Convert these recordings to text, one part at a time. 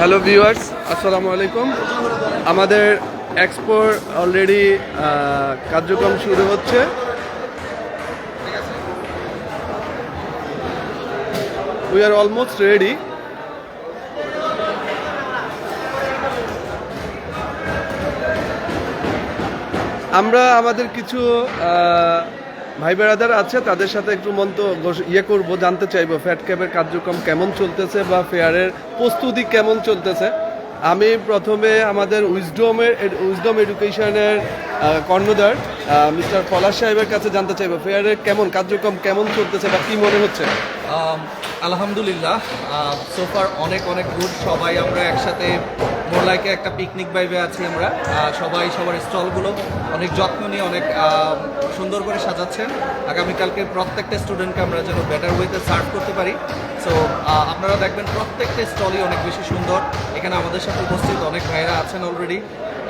Hello viewers আসসালামু আলাইকুম আমাদের এক্সপোর অলরেডি কার্যক্রম শুরু হচ্ছে। উই আর অলমোস্ট রেডি আমরা আমাদের কিছু ভাই বেড়াদার আছে, তাদের সাথে একটু মন্ত ঘোষ- ইয়ে করব, জানতে চাইব ফ্যাট ক্যাবের কার্যক্রম কেমন চলতেছে বা ফেয়ারের প্রস্তুতি কেমন চলতেছে? আমি প্রথমে আমাদের উইজডমের উইজডম এডুকেশনের কর্ণধার মিস্টার পলাশ সাহেবের কাছে জানতে চাইব ফেয়ারের কেমন, কার্যক্রম কেমন চলতেছে বা কি মনে হচ্ছে? আলহামদুলিল্লাহ সোফার অনেক অনেক গুড সবাই আমরা একসাথে মোরলাইকে একটা পিকনিক বাইবে আছি আমরা। সবাই সবার স্টলগুলো অনেক যত্ন নিয়ে অনেক সুন্দর করে সাজাচ্ছেন। আগামীকালকে প্রত্যেকটা স্টুডেন্টকে আমরা যেন বেটার ওয়েতে সার্ভ করতে পারি। সো আপনারা দেখবেন প্রত্যেকটা স্টলই অনেক বেশি সুন্দর। এখানে আমাদের সাথে উপস্থিত অনেক ভাইরা আছেন অলরেডি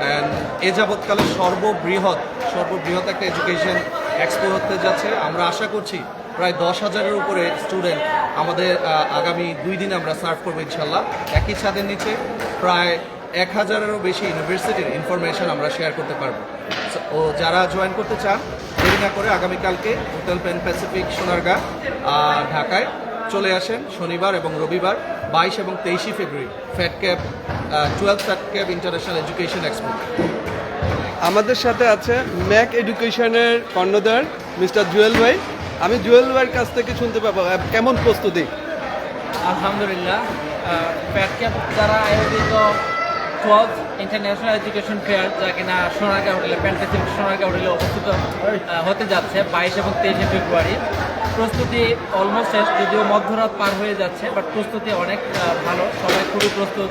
অ্যান্ড এ যাবৎকালে সর্ববৃহৎ সর্ববৃহৎ একটা এডুকেশন এক্সপো হতে যাচ্ছে। আমরা আশা করছি প্রায় দশ হাজারের উপরে স্টুডেন্ট আমাদের আগামী দুই দিন আমরা সার্ভ করব ইনশাল্লাহ। একই ছাদের নিচে প্রায় এক হাজারেরও বেশি ইউনিভার্সিটির ইনফরমেশন আমরা শেয়ার করতে পারব। ও যারা জয়েন করতে চান, দেরি না করে আগামীকালকে হোটেল পেন প্যাসিফিক সোনারগাঁ ঢাকায় চলে আসেন শনিবার এবং রবিবার, বাইশ এবং তেইশে February fat cab twelve fat cab international education expo আমাদের সাথে আছে ম্যাক এডুকেশনের কর্ণধার মিস্টার জুয়েল ভাই। আমি জুয়েল ভাইয়ের কাছ থেকে শুনতে পাবো কেমন প্রস্তুতি? আলহামদুলিল্লাহ প্যাট ক্যাপ দ্বারা আয়োজিত টুয়েলভ ইন্টারন্যাশনাল এডুকেশন ফেয়ার, যা কিনা সোনারগাঁ হোটেলে প্যান্টাসিক সোনারগাঁ হোটেলে অবস্থিত হতে যাচ্ছে বাইশ এবং তেইশে ফেব্রুয়ারি। প্রস্তুতি অলমোস্ট শেষ, যদিও মধ্যরাত পার হয়ে যাচ্ছে, বাট প্রস্তুতি অনেক ভালো, সবাই খুবই প্রস্তুত।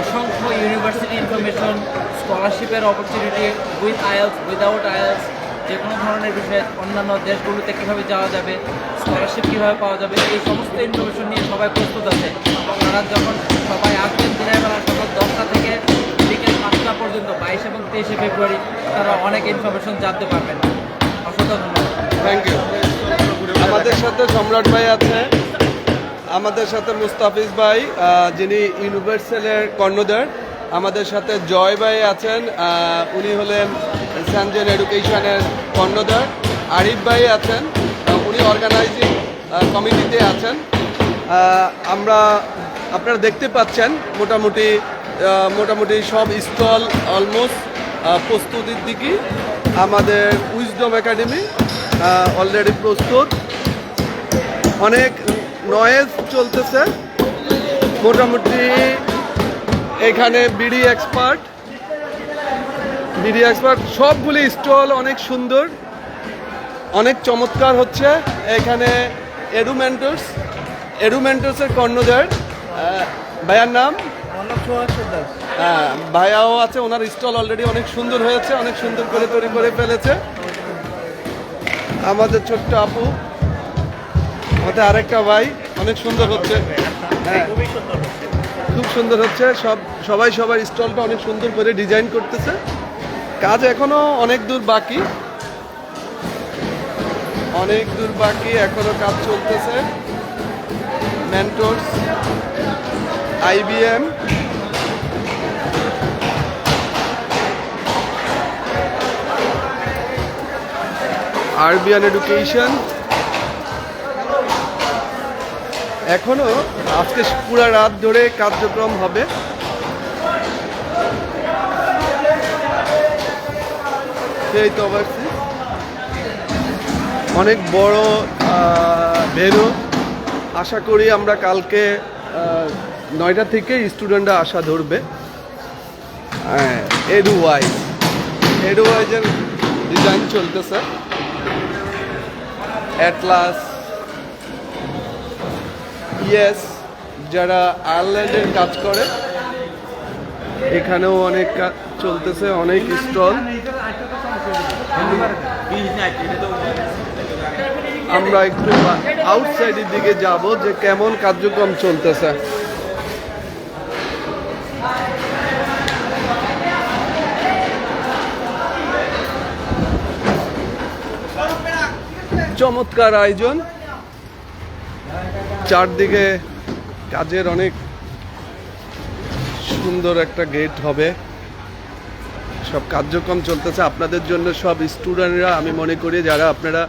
অসংখ্য ইউনিভার্সিটি ইনফরমেশন, স্কলারশিপের opportunity with IELTS without IELTS যে কোনো ধরনের বিষয়ে অন্যান্য দেশগুলোতে কীভাবে যাওয়া যাবে স্কলারশিপ কীভাবে পাওয়া যাবে, এই সমস্ত ইনফরমেশন নিয়ে সবাই প্রস্তুত আছে। তারা যখন সবাই আসবেন দিনের বেলা সকাল দশটা থেকে বিকেল পাঁচটা পর্যন্ত, বাইশ এবং তেইশে ফেব্রুয়ারি, তারা অনেক ইনফরমেশন জানতে পারবেন। অসংখ্য ধন্যবাদ। থ্যাংক ইউ আমাদের সাথে সম্রাট ভাই আছে। আমাদের সাথে মুস্তাফিজ ভাই যিনি ইউনিভার্সালের কর্ণধার। আমাদের সাথে জয় ভাই আছেন উনি হলেন স্যানজেন এডুকেশনের কর্ণধার, আরিফ ভাই আছেন উনি অর্গানাইজিং কমিটিতে আছেন। আমরা, আপনারা দেখতে পাচ্ছেন, মোটামুটি মোটামুটি সব স্টল অলমোস্ট প্রস্তুতির দিকে। আমাদের উইজডম একাডেমি অলরেডি প্রস্তুত। অনেক নয়েজ চলতেছে। মোটামুটি এখানে বিডি এক্সপার্ট বিডি এক্সপার্ট সবগুলি স্টল অনেক সুন্দর, অনেক চমৎকার হচ্ছে। এখানে এডুমেন্টার্স এডুমেন্টার্সের কর্ণধার ভাইয়ার নাম? হ্যাঁ ভাইয়াও আছে, ওনার স্টল অলরেডি অনেক সুন্দর হয়েছে, অনেক সুন্দর করে তৈরি করে ফেলেছে। আমাদের ছোট্ট আপু, আমাদের আরেকটা ভাই, অনেক সুন্দর হচ্ছে। হ্যাঁ খুব সুন্দর হচ্ছে, সব, সবাই সবার স্টলটা অনেক সুন্দর করে ডিজাইন করতেছে। কাজ এখনও অনেক দূর বাকি। অনেক দূর বাকি, এখনও কাজ চলতেছে। মেন্টোর্স আইবিএম আরবিয়ান এডুকেশন এখনও আজকে পুরা রাত ধরে কার্যক্রম হবে। সেই তো অনেক বড় ভেনু। আশা করি আমরা কালকে নয়টা থেকে স্টুডেন্টরা আশা ধরবে। এডু ওয়াইজ এডু ওয়াইজের ডিজাইন চলতেছে। অ্যাটলাস ইয়েস যারা আয়ারল্যান্ডের কাজ করে, এখানেও অনেক কাজ চলতেছে, অনেক স্টল আমরা একটু আউটসাইডের দিকে যাব যে কেমন কার্যক্রম চলতেছে। চমৎকার আয়োজন। চারদিকে কাজের অনেক সুন্দর একটা গেট হবে। সব কার্যক্রম চলতেছে। আপনাদের জন্য সব স্টুডেন্টরা, আমি মনে করি যারা আপনারা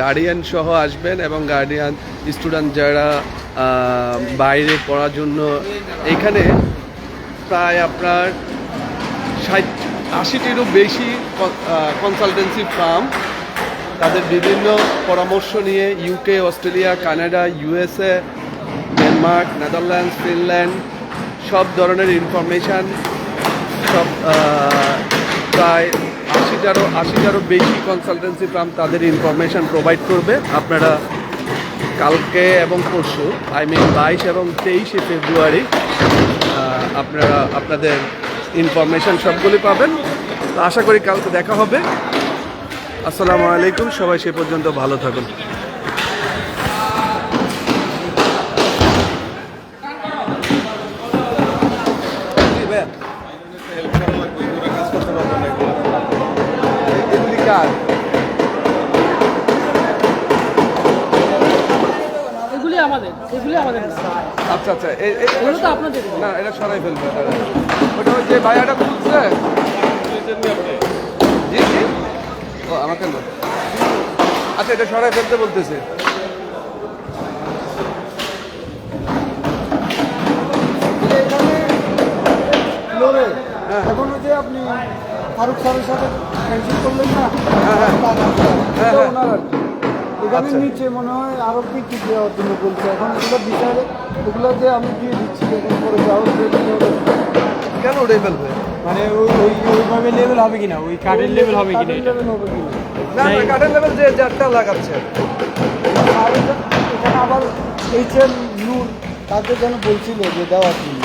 গার্ডিয়ান সহ আসবেন এবং গার্ডিয়ান স্টুডেন্ট যারা বাইরে পড়ার জন্য, এখানে প্রায় আপনার ষাট, আশিটিরও বেশি কনসালটেন্সি ফার্ম তাদের বিভিন্ন পরামর্শ নিয়ে UK Australia Canada USA Denmark Netherlands Finland সব ধরনের ইনফরমেশান সব প্রায় আশিটারও আশিটারও বেশি কনসালটেন্সি ফার্ম তাদের ইনফরমেশান প্রোভাইড করবে। আপনারা কালকে এবং পরশু আই মিন বাইশ এবং তেইশে ফেব্রুয়ারি আপনারা আপনাদের ইনফরমেশান সবগুলি পাবেন। তো আশা করি কালকে দেখা হবে। আসসালামু আলাইকুম, সবাই সে পর্যন্ত ভালো থাকুন। আমাদের এগুলি আমাদের আচ্ছা আচ্ছা এগুলো তো আপনাদের। না এটা সরাই ফেলবে ওটা ওই যে ভাইয়াটা খুলছে? জি জি। ও আমাকে না। আচ্ছা এটা সরাই ফেলতে বলতেছে। ফ্লোরে এখন যে আপনি ফারুক স্যারের সাথে ফ্রেন্ডশিপ করলেন না হ্যাঁ। হ্যাঁ, হ্যাঁ। এখানে আচ্ছা। নিচে মনে হয় আরও বিক্রি দেওয়ার জন্য বলছে? এখন এগুলো বিচারে ওগুলো যে আমি দিয়ে দিচ্ছি এখন পরে যাও কেন উঠে ফেলবে মানে ওই ওই ওইভাবে লেভেল হবে কিনা? ওই কাঠের লেভেল হবে কিনা লেভেল হবে কিনা? না না কাঠের লেভেল যে যারটা লাগাচ্ছে। আর এখানে আবার এইচ এম নূর তাকে যেন বলছিল যে দেওয়ার জন্য